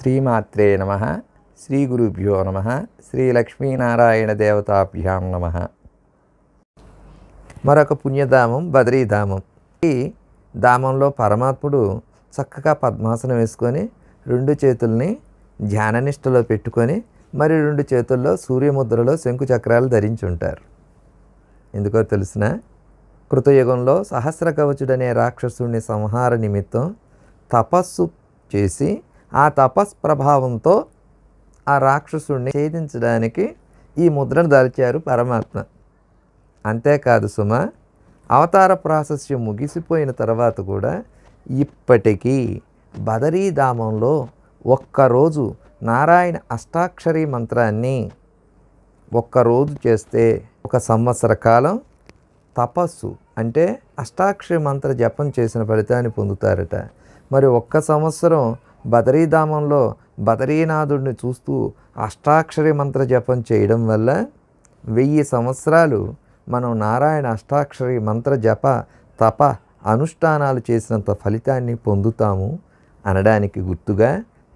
శ్రీమాత్రే నమ. శ్రీ గురుభ్యో నమ. శ్రీ లక్ష్మీనారాయణ దేవతాభ్యాం నమ. మరొక పుణ్యధామం బద్రీధామం. ఈ ధామంలో పరమాత్ముడు చక్కగా పద్మాసనం వేసుకొని రెండు చేతుల్ని ధ్యాననిష్టలో పెట్టుకొని మరి రెండు చేతుల్లో సూర్యముద్రలో శంకు చక్రాలు ధరించి ఉంటారు. ఎందుకో తెలిసిన కృతయుగంలో సహస్ర కవచుడనే రాక్షసుడిని సంహార నిమిత్తం తపస్సు చేసి ఆ తపస్ ప్రభావంతో ఆ రాక్షసుడిని ఛేదించడానికి ఈ ముద్రను దాల్చారు పరమాత్మ. అంతేకాదు సుమ అవతార ప్రాశస్యం ముగిసిపోయిన తర్వాత కూడా ఇప్పటికీ బదరీధామంలో ఒక్కరోజు నారాయణ అష్టాక్షరీ మంత్రాన్ని ఒక్కరోజు చేస్తే ఒక సంవత్సర కాలం తపస్సు అంటే అష్టాక్షరి మంత్ర జపం చేసిన ఫలితాన్ని పొందుతారట. మరి ఒక్క సంవత్సరం బదరీధామంలో బదరీనాథుడిని చూస్తూ అష్టాక్షరి మంత్ర జపం చేయడం వల్ల వెయ్యి సంవత్సరాలు మనం నారాయణ అష్టాక్షరి మంత్ర జప తప అనుష్ఠానాలు చేసినంత ఫలితాన్ని పొందుతాము అనడానికి గుర్తుగా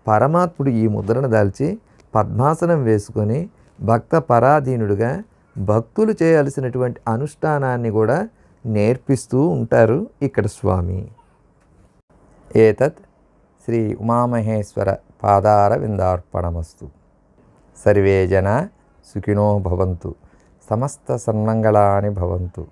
పరమాత్ముడు ఈ ముద్రను దాల్చి పద్మాసనం వేసుకొని భక్త పరాధీనుడుగా భక్తులు చేయాల్సినటువంటి అనుష్ఠానాన్ని కూడా నేర్పిస్తూ ఉంటారు ఇక్కడ స్వామి. ఏతత్ శ్రీ ఉమామహేశ్వర పాదార విందార్పణమస్తు సర్వే జన సుఖినో భవంతు. సమస్త సన్మంగళాని భవంతు.